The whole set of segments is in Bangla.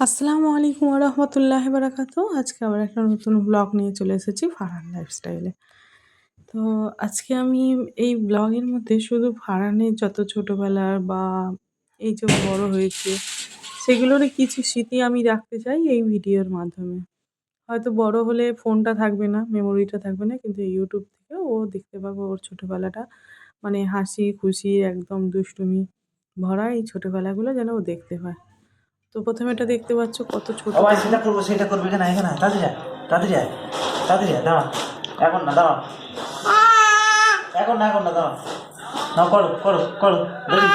আসসালামু আলাইকুম রহমতুল্লাহ বারাকাতু আজকে আবার একটা নতুন ব্লগ নিয়ে চলে এসেছি ফারান লাইফস্টাইলে তো আজকে আমি এই ব্লগের মধ্যে শুধু ফারহানের যত ছোটোবেলার বা এই যে বড় হয়েছে সেগুলোরই কিছু স্মৃতি আমি রাখতে চাই এই ভিডিওর মাধ্যমে। হয়তো বড় হলে ফোনটা থাকবে না মেমোরিটা থাকবে না, কিন্তু ইউটিউব থেকে ও দেখতে পাবে ওর ছোটোবেলাটা। মানে হাসি খুশি, একদম দুষ্টুমি ভরা এই ছোটোবেলাগুলো যেন ও দেখতে পায়। তো প্রথমে এটা দেখতে পাচ্ছ কত ছোট। সবাই সেটা করব সেটা করবে কেন এখানে তাড়াতাড়ি যায় তাড়াতাড়ি যায় তাড়াতাড়ি যায় দাঁড়া এখন না দাঁড়া। এখন না এখন না দাঁড়া। না করো করো করো দেখি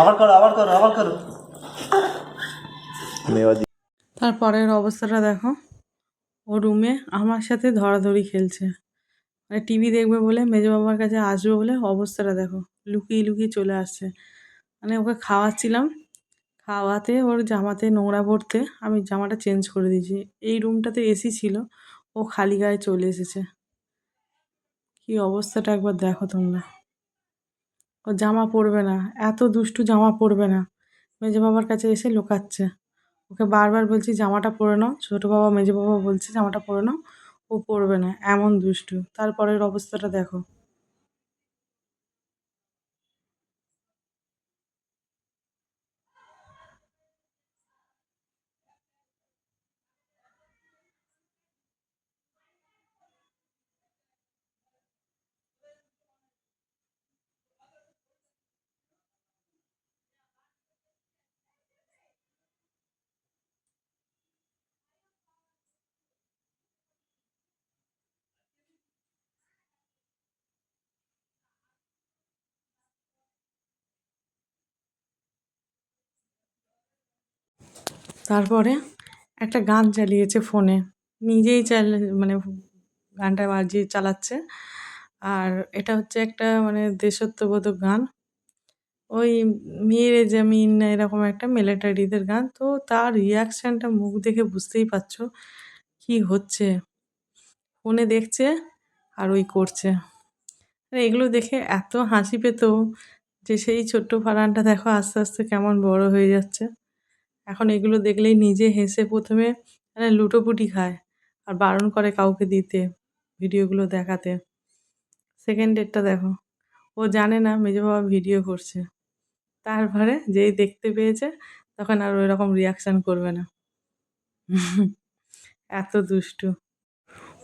আবার করো আবার করো আবার করো। তারপরের অবস্থাটা দেখো। ও রুমে আমার সাথে ধরাধরি খেলছে। মানে টিভি দেখবে বলে মেজো বাবার কাছে আসবে বলে অবস্থাটা দেখো। লুকিয়ে লুকিয়ে চলে আসছে। মানে ওকে খাওয়াচ্ছিলাম। খাওয়াতে ওর জামাতে নোংরা পড়তে আমি জামাটা চেঞ্জ করে দিয়েছি। এই রুমটাতে এসি ছিল, ও খালি গায়ে চলে এসেছে। কি অবস্থাটা একবার দেখো তোমরা। ও জামা পরবে না, এত দুষ্টু জামা পরবে না। মেজো বাবার কাছে এসে লুকাচ্ছে। ওকে বারবার বলছি, জামাটা পরে নাও। ছোটো বাবা, মেজো বাবা বলছে, জামাটা পরে নাও। ও পড়বে না এমন দুষ্টু। তারপরের অবস্থাটা দেখো। তারপরে একটা গান চালিয়েছে ফোনে। নিজেই চাল মানে গানটা বাজিয়ে চালাচ্ছে। আর এটা হচ্ছে একটা মানে দেশাত্মবোধক গান। ওই মেরে জামিন এরকম একটা মিলিটারিদের গান। তো তার রিয়াকশানটা মুখ দেখে বুঝতেই পারছ কি হচ্ছে। ফোনে দেখছে আর ওই করছে। এগুলো দেখে এত হাসি পেত যে সেই ছোট্ট ফারানটা দেখো আস্তে আস্তে কেমন বড় হয়ে যাচ্ছে। এখন এগুলো দেখলেই নিজে হেসে প্রথমে মানে লুটোপুটি খায় আর বারণ করে কাউকে দিতে ভিডিওগুলো দেখাতে। সেকেন্ড ডেটটা দেখো, ও জানে না মেজো বাবা ভিডিও করছে। তারপরে যেই দেখতে পেয়েছে, তখন আর ওই রকম রিয়াকশান করবে না। এত দুষ্টু।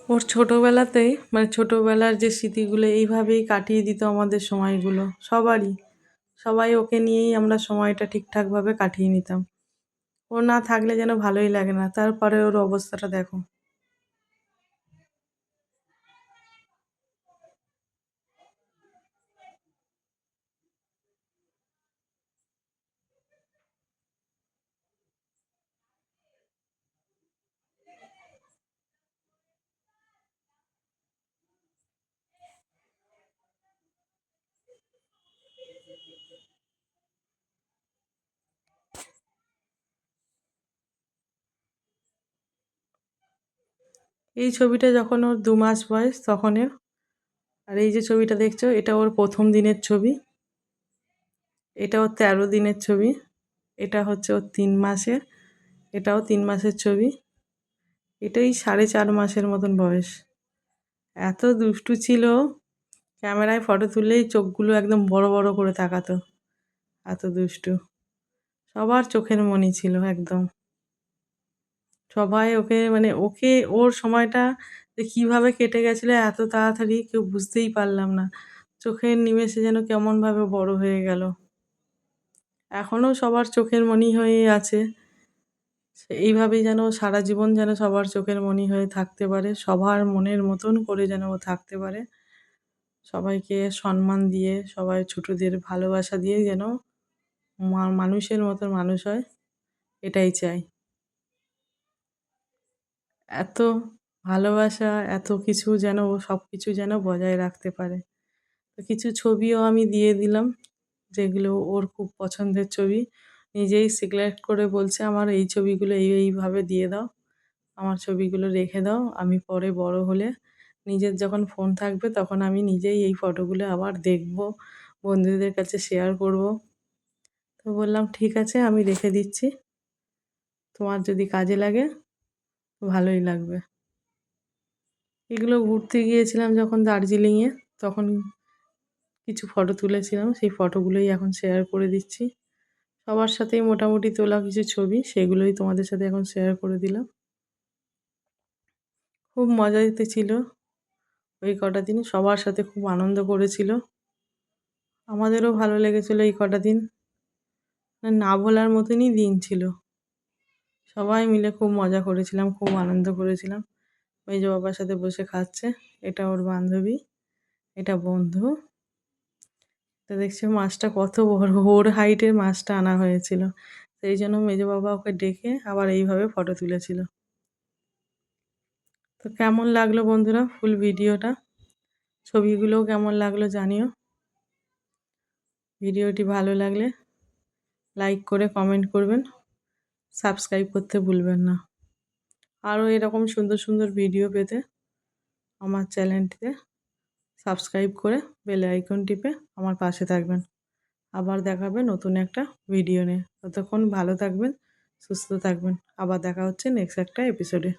ওর ছোটোবেলাতেই মানে ছোটোবেলার যে স্মৃতিগুলো, এইভাবেই কাটিয়ে দিত আমাদের সময়গুলো। সবারই। সবাই ওকে নিয়েই আমরা সময়টা ঠিকঠাকভাবে কাটিয়ে নিতাম। ও না থাকলে যেন ভালোই লাগে না। তারপরে ওর অবস্থাটা দেখো। এই ছবিটা যখন ওর দু মাস বয়স তখনের আর এই যে ছবিটা দেখছ, এটা ওর প্রথম দিনের ছবি। এটা ওর তেরো দিনের ছবি। এটা হচ্ছে ওর তিন মাসের। এটাও তিন মাসের ছবি। এটাই সাড়ে চার মাসের মতন বয়স। এত দুষ্টু ছিল। ক্যামেরায় ফটো তুললেই চোখগুলো একদম বড় বড় করে তাকাতো। এত দুষ্টু। সবার চোখের মনি ছিল একদম। সবাই ওকে মানে ওকে ওর সময়টা যে কীভাবে কেটে গেছিল এত তাড়াতাড়ি কেউ বুঝতেই পারলাম না। চোখের নিমেষে যেন কেমনভাবে বড় হয়ে গেল। এখনও সবার চোখের মনি হয়েই আছে। এইভাবেই যেন সারা জীবন যেন সবার চোখের মনি হয়ে থাকতে পারে, সবার মনের মতন করে যেন ও থাকতে পারে। সবাইকে সম্মান দিয়ে, সবাই ছোটোদের ভালোবাসা দিয়ে যেন মানুষের মতন মানুষ হয়, এটাই চাই। এত ভালোবাসা, এত কিছু যেন ও সব কিছু যেন বজায় রাখতে পারে। কিছু ছবিও আমি দিয়ে দিলাম, যেগুলো ওর খুব পছন্দের ছবি। নিজেই সিলেক্ট করে বলছে, আমার এই ছবিগুলো এই, এইভাবে দিয়ে দাও, আমার ছবিগুলো রেখে দাও, আমি পরে বড় হলে। নিজের যখন ফোন থাকবে, তখন আমি নিজেই এই ফটোগুলো আবার দেখব, বন্ধুদের কাছে শেয়ার করব। তো বললাম, ঠিক আছে, আমি রেখে দিচ্ছি। তোমার যদি কাজে লাগে ভালোই লাগবে। এগুলো ঘুরতে গিয়েছিলাম যখন দার্জিলিংয়ে, তখন কিছু ফটো তুলেছিলাম। সেই ফটোগুলোই এখন শেয়ার করে দিচ্ছি। সবার সাথেই মোটামুটি তোলা কিছু ছবি, সেগুলোই তোমাদের সাথে এখন শেয়ার করে দিলাম। খুব মজা দিতে ছিল ওই কটা দিন, সবার সাথে খুব আনন্দ করেছিল। আমাদেরও ভালো লেগেছিলো এই কটা দিন। না ভোলার মতনই দিন ছিল। সবাই মিলে খুব মজা করেছিলাম, খুব আনন্দ করেছিলাম। মেজ বাবার সাথে বসে খাচ্ছে, এটা ওর বান্ধবী, এটা বন্ধু। তো দেখছি মাছটা কত বড়, ওর হাইটের মাছটা আনা হয়েছিল। সেই জন্য মেজ বাবা ওকে ডেকে আবার এইভাবে ফটো তুলেছিল। তো কেমন লাগল বন্ধুরা ফুল ভিডিওটা ছবিগুলোও কেমন লাগল জানিও। ভিডিওটি ভালো লাগলে লাইক করে কমেন্ট করবেন। সাবস্ক্রাইব করতে ভুলবেন না। আরও এরকম সুন্দর সুন্দর ভিডিও পেতে আমার চ্যানেলটিতে সাবস্ক্রাইব করে বেল আইকন টিপে আমার পাশে থাকবেন। আবার দেখাবে নতুন একটা ভিডিও নিয়ে। ততক্ষণ ভালো থাকবেন, সুস্থ থাকবেন। আবার দেখা হচ্ছে নেক্সট একটা এপিসোডে